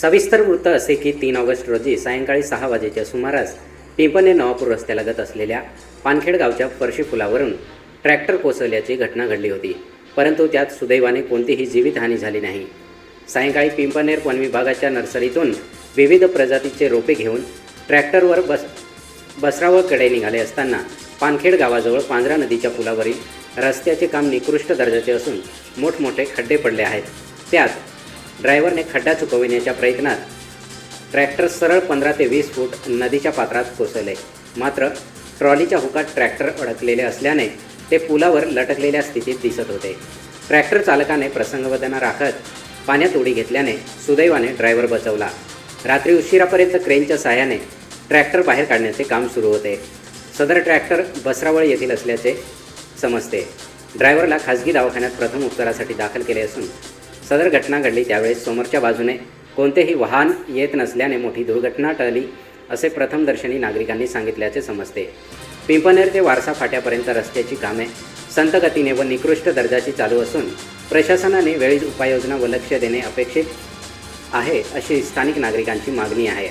सविस्तर वृत्त असे की तीन ऑगस्ट रोजी सायंकाळी सहा वाजेच्या सुमारास पिंपणे नवापूर रस्त्यालगत असलेल्या पानखेड गावच्या फरशी पुलावरून ट्रॅक्टर कोसळल्याची घटना घडली होती. परंतु त्यात सुदैवाने कोणतीही जीवितहानी झाली नाही. सायंकाळी पिंपनेर वन विभागाच्या नर्सरीतून विविध प्रजातीचे रोपे घेऊन ट्रॅक्टरवर बस बसरावळकडे निघाले असताना पानखेड गावाजवळ पांजरा नदीच्या पुलावरील रस्त्याचे काम निकृष्ट दर्जाचे असून मोठमोठे खड्डे पडले आहेत. त्यात ड्रायव्हरने खड्डा चुकविण्याच्या प्रयत्नात ट्रॅक्टर सरळ पंधरा ते वीस फूट नदीच्या पात्रात कोसळले. मात्र ट्रॉलीच्या हुकात ट्रॅक्टर अडकलेले असल्याने ते पुलावर लटकलेल्या स्थितीत दिसत होते. ट्रॅक्टर चालकाने प्रसंगवदना राखत पाण्यात उडी घेतल्याने सुदैवाने ड्रायव्हर बचवला. रात्री उशिरापर्यंत क्रेनच्या सहाय्याने ट्रॅक्टर बाहेर काढण्याचे काम सुरू होते. सदर ट्रॅक्टर बसरावळ येथील असल्याचे समजते. ड्रायव्हरला खासगी दवाखान्यात प्रथम उपचारासाठी दाखल केले असून सदर घटना घडली त्यावेळेस समोरच्या बाजूने कोणतेही वाहन येत नसल्याने मोठी दुर्घटना टळली असे प्रथमदर्शनी नागरिकांनी सांगितल्याचे समजते. पिंपनेर ते वारसा फाट्यापर्यंत रस्त्याची कामे संत गतीने व निकृष्ट दर्जाची चालू असून प्रशासनाने वेळीच उपाययोजना व लक्ष देणे अपेक्षित आहे अशी स्थानिक नागरिकांची मागणी आहे.